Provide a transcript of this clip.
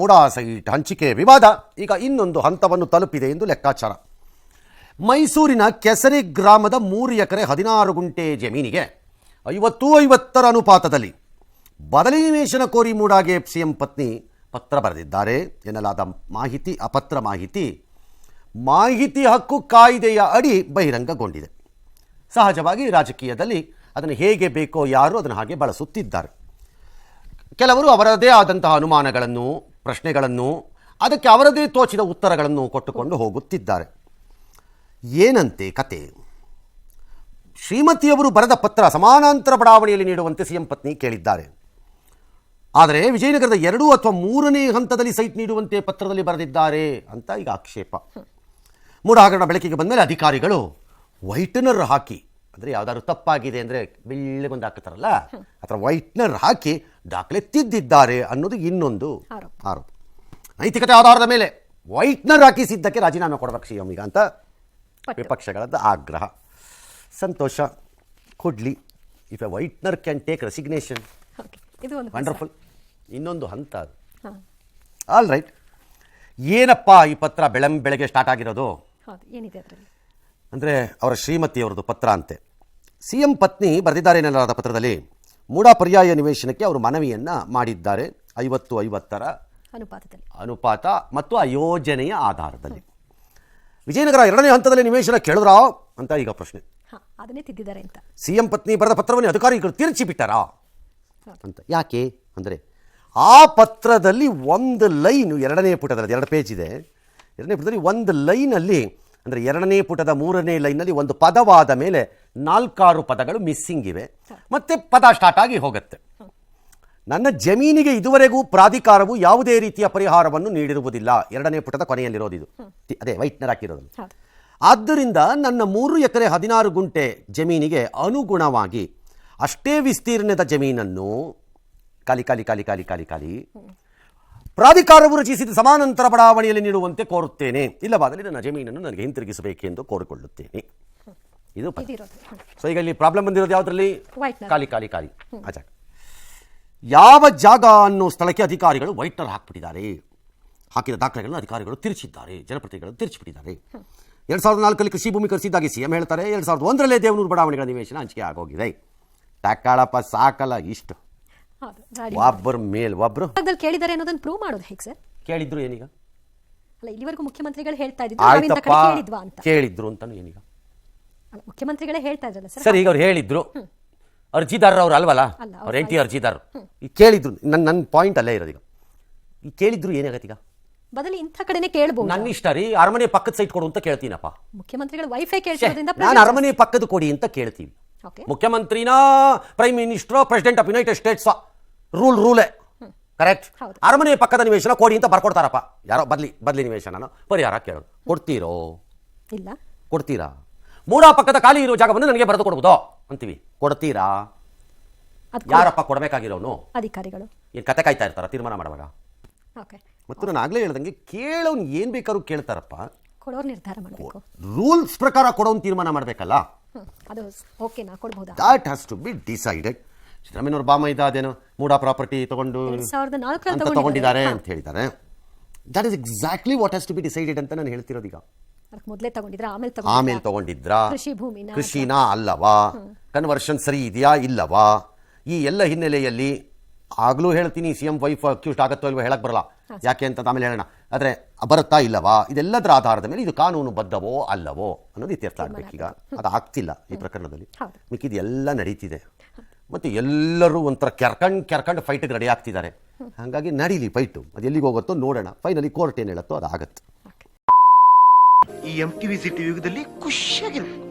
MUDA site ಹಂಚಿಕೆ ವಿವಾದ. ಈಗ ಇನ್ನೊಂದು ಹಂತವನ್ನು ತಲುಪಿದೆ ಎಂದು ಲೆಕ್ಕಾಚಾರ. ಮೈಸೂರಿನ ಕೆಸರಿ ಗ್ರಾಮದ ಮೂರು ಎಕರೆ ಹದಿನಾರು ಗುಂಟೆ ಜಮೀನಿಗೆ ಐವತ್ತು ಐವತ್ತರ ಅನುಪಾತದಲ್ಲಿ ಬದಲಿ ನಿವೇಶನ ಕೋರಿ ಮೂಡಾಗೆ ಸಿಎಂ ಪತ್ನಿ ಪತ್ರ ಬರೆದಿದ್ದಾರೆ ಎನ್ನಲಾದ ಮಾಹಿತಿ, ಅಪತ್ರ ಮಾಹಿತಿ ಮಾಹಿತಿ ಹಕ್ಕು ಕಾಯ್ದೆಯ ಅಡಿ ಬಹಿರಂಗಗೊಂಡಿದೆ. ಸಹಜವಾಗಿ ರಾಜಕೀಯದಲ್ಲಿ ಅದನ್ನು ಹೇಗೆ ಬೇಕೋ ಯಾರು ಅದನ್ನು ಹಾಗೆ ಬಳಸುತ್ತಿದ್ದಾರೆ. ಕೆಲವರು ಅವರದೇ ಆದಂತಹ ಅನುಮಾನಗಳನ್ನು ಪ್ರಶ್ನೆಗಳನ್ನು, ಅದಕ್ಕೆ ಅವರದೇ ತೋಚಿದ ಉತ್ತರಗಳನ್ನು ಕೊಟ್ಟುಕೊಂಡು ಹೋಗುತ್ತಿದ್ದಾರೆ. ಏನಂತೆ ಕತೆ? ಶ್ರೀಮತಿಯವರು ಬರೆದ ಪತ್ರ ಸಮಾನಾಂತರ ಬಡಾವಣೆಯಲ್ಲಿ ನೀಡುವಂತೆ ಸಿಎಂ ಪತ್ನಿ ಕೇಳಿದ್ದಾರೆ. ಆದರೆ ವಿಜಯನಗರದ ಎರಡು ಅಥವಾ ಮೂರನೇ ಹಂತದಲ್ಲಿ ಸೈಟ್ ನೀಡುವಂತೆ ಪತ್ರದಲ್ಲಿ ಬರೆದಿದ್ದಾರೆ ಅಂತ ಈಗ ಆಕ್ಷೇಪ. ಮೂಡ ಹಗರಣ ಬೆಳಕಿಗೆ ಬಂದಮೇಲೆ ಅಧಿಕಾರಿಗಳು ವೈಟ್ನರ್ ಹಾಕಿ, ಅಂದರೆ ಯಾವ್ದಾದ್ರು ತಪ್ಪಾಗಿದೆ ಅಂದರೆ ಬೆಳ್ಳಗೊಂದು ಹಾಕ್ತಾರಲ್ಲ ಆ ವೈಟ್ನರ್ ಹಾಕಿ ದಾಖಲೆ ತಿದ್ದಿದ್ದಾರೆ ಅನ್ನೋದು ಇನ್ನೊಂದು ಆರೋಪ. ನೈತಿಕತೆ ಆಧಾರದ ಮೇಲೆ ವೈಟ್ನರ್ ಹಾಕಿಸಿದ್ದಕ್ಕೆ ರಾಜೀನಾಮೆ ಕೊಡಬೇಕು ಸಿ ಈಗ ಅಂತ ವಿಪಕ್ಷಗಳದ್ದು ಆಗ್ರಹ. Santosh Kodli if a whitener can take resignation ಇದು ಒಂದು ವಂಡರ್ಫುಲ್ ಇನ್ನೊಂದು ಹಂತ ಅದು. ಆಲ್ ರೈಟ್ ಏನಪ್ಪ ಈ ಪತ್ರ ಬೆಳಂ ಬೆಳಗ್ಗೆ ಸ್ಟಾರ್ಟ್ ಆಗಿರೋದು? ಏನಿದೆ ಅಂದರೆ ಅವರ ಶ್ರೀಮತಿಯವರದು ಪತ್ರ ಅಂತೆ. ಸಿ ಎಂ ಪತ್ನಿ ಬರೆದಿದ್ದಾರೆ ಎನ್ನಲಾದ ಪತ್ರದಲ್ಲಿ ಮೂಡಾ ಪರ್ಯಾಯ ನಿವೇಶನಕ್ಕೆ ಅವರು ಮನವಿಯನ್ನು ಮಾಡಿದ್ದಾರೆ. ಐವತ್ತು ಐವತ್ತರ ಅನುಪಾತದಲ್ಲಿ. ಅನುಪಾತ ಮತ್ತು ಆ ಯೋಜನೆಯ ಆಧಾರದಲ್ಲಿ. ವಿಜಯನಗರ ಎರಡನೇ ಹಂತದಲ್ಲಿ ನಿವೇಶನ ಕೇಳಿದ್ರಾ ಅಂತ ಈಗ ಪ್ರಶ್ನೆ. ಅದನ್ನೇ ತಿದ್ದಿದ್ದಾರೆ ಅಂತ. ಸಿಎಂ ಪತ್ನಿ ಬರೆದ ಪತ್ರವನ್ನು ಅಧಿಕಾರಿಗಳು ತಿರುಚಿ ಬಿಟ್ಟಾರಾ ಅಂತ. ಯಾಕೆ? ಅಂದರೆ ಆ ಪತ್ರದಲ್ಲಿ ಒಂದು ಲೈನು ಎರಡನೇ ಪುಟದಲ್ಲಿ ಎರಡು ಪೇಜ್ ಇದೆ. ಎರಡನೇ ಪುಟದಲ್ಲಿ ಒಂದು ಲೈನಲ್ಲಿ ಅಂದರೆ ಎರಡನೇ ಪುಟದ ಮೂರನೇ ಲೈನಲ್ಲಿ ಒಂದು ಪದವಾದ ಮೇಲೆ ನಾಲ್ಕಾರು ಪದಗಳು ಮಿಸ್ಸಿಂಗ್ ಇವೆ. ಮತ್ತೆ ಪದ ಸ್ಟಾರ್ಟ್ ಆಗಿ ಹೋಗುತ್ತೆ. ನನ್ನ ಜಮೀನಿಗೆ ಇದುವರೆಗೂ ಪ್ರಾಧಿಕಾರವು ಯಾವುದೇ ರೀತಿಯ ಪರಿಹಾರವನ್ನು ನೀಡಿರುವುದಿಲ್ಲ. ಎರಡನೇ ಪುಟದ ಕೊನೆಯಲ್ಲಿರೋದು ಇದು. ಅದೇ ವೈಟ್ನರ್ ಹಾಕಿರೋದು. ಆದ್ದರಿಂದ ನನ್ನ ಮೂರು ಎಕರೆ ಹದಿನಾರು ಗುಂಟೆ ಜಮೀನಿಗೆ ಅನುಗುಣವಾಗಿ ಅಷ್ಟೇ ವಿಸ್ತೀರ್ಣದ ಜಮೀನನ್ನು ಕಾಲಿ ಕಾಲಿ ಕಾಲಿ ಕಾಲಿ ಕಾಲಿ ಕಾಲಿ ಪ್ರಾಧಿಕಾರವು ರಚಿಸಿದ ಸಮಾನಾಂತರ ಬಡಾವಣೆಯಲ್ಲಿ ನೀಡುವಂತೆ ಕೋರುತ್ತೇನೆ. ಇಲ್ಲವಾದಲ್ಲಿ ನನ್ನ ಜಮೀನನ್ನು ನನಗೆ ಹಿಂತಿರುಗಿಸಬೇಕೆಂದು ಕೋರಿಕೊಳ್ಳುತ್ತೇನೆ. ಇದು. ಸೊ ಈಗ ಇಲ್ಲಿ ಪ್ರಾಬ್ಲಮ್ ಬಂದಿರೋದು ಯಾವುದರಲ್ಲಿ. ಖಾಲಿ ಖಾಲಿ ಖಾಲಿ. ಆ ಜಾಗ ಯಾವ ಜಾಗ ಅನ್ನೋ ಸ್ಥಳಕ್ಕೆ ಅಧಿಕಾರಿಗಳು ವೈಟ್ನರ್ ಹಾಕಿಬಿಟ್ಟಿದ್ದಾರೆ. ಹಾಕಿದ ದಾಖಲೆಗಳನ್ನು ಅಧಿಕಾರಿಗಳು ತಿರುಚಿದ್ದಾರೆ. ಜನಪ್ರತಿನಿಧಿಗಳು ತಿರುಚಿಬಿಟ್ಟಿದ್ದಾರೆ. ಎರಡು ಸಾವಿರದ ನಾಲ್ಕರಲ್ಲಿ ಕೃಷಿ ಭೂಮಿ ಕರೆಸಿದ್ದಾಗಿ ಸಿ ಎಂ ಹೇಳ್ತಾರೆ ಎರಡು ಸಾವಿರದ ಒಂದರಲ್ಲೇ ದೇವನೂರು ಬಡಾವಣೆಗಳ ನಿವೇಶನ ಹಂಚಿಕೆ ಆಗೋಗಿದೆ. ಟಕ್ಕಾಳಪ್ಪ ಸಾಕಲ್ಲ ಇಷ್ಟು. ಒಬ್ಬರ ಮೇಲ್ ಒಬ್ರು ಕೇಳಿದ್ದಾರೆ ಅನ್ನೋದನ್ನ ಪ್ರೂವ್ ಮಾಡೋದು ಹೇಗೆ ಸರ್ ಕೇಳಿದ್ರು ಏನೀಗ? ಅಲ್ಲ ಇಲ್ಲಿವರೆಗೂ ಮುಖ್ಯಮಂತ್ರಿಗಳು ಹೇಳ್ತಾ ಇದ್ರು ಕಡೆ ಕೇಳಿದ್ವಾ ಅಂತ. ಕೇಳಿದ್ರು ಅಂತಾನು ಏನೀಗ? ಅಲ್ಲ ಮುಖ್ಯಮಂತ್ರಿಗಳೇ ಹೇಳ್ತಾ ಇದ್ರಲ್ಲ ಸರ್ ಸರ್ ಈಗ ಅವ್ರು ಹೇಳಿದ್ರು. ಅರ್ಜಿದಾರರು ಅವ್ರು ಅಲ್ವಲ್ಲ? ಅಲ್ಲ, ಅವ್ರ ಎನ್ ಟಿ ಅರ್ಜಿದಾರರು. ಈಗ ಕೇಳಿದ್ರು ನನ್ನ ನನ್ನ ಪಾಯಿಂಟ್ ಅಲ್ಲೇ ಇರೋದು ಈಗ. ಈಗ ಕೇಳಿದ್ರು ಏನಾಗತ್ತೆ ಈಗ? ಬದಲು ಇಂಥ ಕಡೆನೆ ಕೇಳಬಹುದು ನನ್ನ ಇಷ್ಟ ರೀ ಅರಮನೆ ಪಕ್ಕದ ಸೈಟ್ ಕೊಡು ಅಂತ ಕೇಳ್ತೀನಪ್ಪ. ಮುಖ್ಯಮಂತ್ರಿಗಳು ವೈಫೈ ಕೇಳಿಸೋದ್ರಿಂದ ನಾನು ಅರಮನೆ ಪಕ್ಕದ ಕೊಡಿ ಅಂತ ಕೇಳ್ತೀನಿ. Okay ಮುಖ್ಯಮಂತ್ರಿನ prime minister president of United States rule ರೂಲೇ. Correct. ಅರಮನೆ ಪಕ್ಕದ ನಿವೇಶನ ಕೊಡಿ ಅಂತ ಬರ್ಕೊಡ್ತಾರಪ್ಪ. ಯಾರೋ ಬದ್ಲಿ ಬದ್ಲಿ ನಿವೇಶನ ಪರಿಹಾರ ಕೇಳೋದು? ಕೊಡ್ತೀರೋ? ಇಲ್ಲ. ಕೊಡ್ತೀರಾ? ಮೂಡ ಪಕ್ಕದ ಖಾಲಿ ಇರೋ ಜಾಗವನ್ನು ನನಗೆ ಬರೆದು ಕೊಡ್ಬೋದು? ಅಂತೀವಿ. ಕೊಡ್ತೀರಾ? ಯಾರಪ್ಪ ಕೊಡಬೇಕಾಗಿರೋನು? ಅಧಿಕಾರಿಗಳು. ಏನು ಕತೆ ಕಾಯ್ತಾ ಇರ್ತಾರ ತೀರ್ಮಾನ ಮಾಡುವಾಗ? ಓಕೆ. ಮತ್ತು ನಾನು ಆಗಲೇ ಹೇಳ್ದಂಗೆ ಕೇಳೋನು ಏನು ಬೇಕಾದ್ರೂ ಕೇಳ್ತಾರಪ್ಪ. ಕೊಡೋರು ನಿರ್ಧಾರ ಮಾಡಬೇಕು. ರೂಲ್ಸ್ ಪ್ರಕಾರ ಕೊಡೋನ್ ತೀರ್ಮಾನ ಮಾಡಬೇಕಲ್ಲ? ಅದು ಓಕೆ ನಾ ಕೊಡ್ಬೋದಾ? That has to be decided ಸಿದ್ದರಾಮಯ್ಯನವ್ರ ಬಾಮ ಅದೇನು ಮೂಡ ಪ್ರಾಪರ್ಟಿ ತಗೊಂಡು ಅಂತ ತಗೊಂಡಿದ್ದಾರೆ. ಅಂತ ಹೇಳಿದ್ದಾರೆ. That is exactly what has to be decided ಅಂತ ನಾನು ಹೇಳ್ತಿರೋದು ಈಗ ಮೊದಲೇ ತಗೊಂಡಿದ್ರೆ? ಆಮೇಲೆ ಆಮೇಲೆ ತಗೊಂಡಿದ್ರ? ಕೃಷಿ ಭೂಮಿನ ಕೃಷಿನ ಅಲ್ಲವಾ? ಕನ್ವರ್ಷನ್ ಸರಿ ಇದೆಯಾ ಇಲ್ಲವಾ? ಈ ಎಲ್ಲ ಹಿನ್ನೆಲೆಯಲ್ಲಿ ಆಗಲೂ ಹೇಳ್ತೀನಿ ಸಿ ಎಂ ವೈಫ್ ಅಕ್ಯೂಸ್ಟ್ ಆಗತ್ತೋ ಇಲ್ವೋ ಹೇಳಕ್ ಬರಲ್ಲ. ಯಾಕೆ ಅಂತ ಆಮೇಲೆ ಹೇಳೋಣ. ಆದರೆ ಬರುತ್ತಾ ಇಲ್ಲವಾ? ಇದೆಲ್ಲದರ ಆಧಾರದ ಮೇಲೆ ಇದು ಕಾನೂನು ಬದ್ಧವೋ ಅಲ್ಲವೋ ಅನ್ನೋದು ಇತ್ಯರ್ಥ ಆಗ್ಬೇಕೀಗ. ಅದು ಆಗ್ತಿಲ್ಲ ಈ ಪ್ರಕರಣದಲ್ಲಿ. ಮಿಕ್ಕಿದೆಲ್ಲ ನಡೀತಿದೆ. ಮತ್ತು ಎಲ್ಲರೂ ಒಂಥರ ಕೆರ್ಕಂಡು ಕೆರ್ಕಂಡು ಫೈಟಿಗೆ ರೆಡಿ ಆಗ್ತಿದ್ದಾರೆ. ಹಾಗಾಗಿ ನಡೀಲಿ ಫೈಟು ಅದು ಎಲ್ಲಿಗೆ ಹೋಗುತ್ತೋ ನೋಡೋಣ. ಫೈನಲಿ ಕೋರ್ಟ್ ಏನು ಹೇಳುತ್ತೋ ಅದು ಆಗತ್ತೆ ಓಕೆ ಈ ಎಂ ಟಿವಿ ಸಿಟಿ ಯುಗದಲ್ಲಿ ಖುಷಿಯಾಗಿರ್ಬೇಕು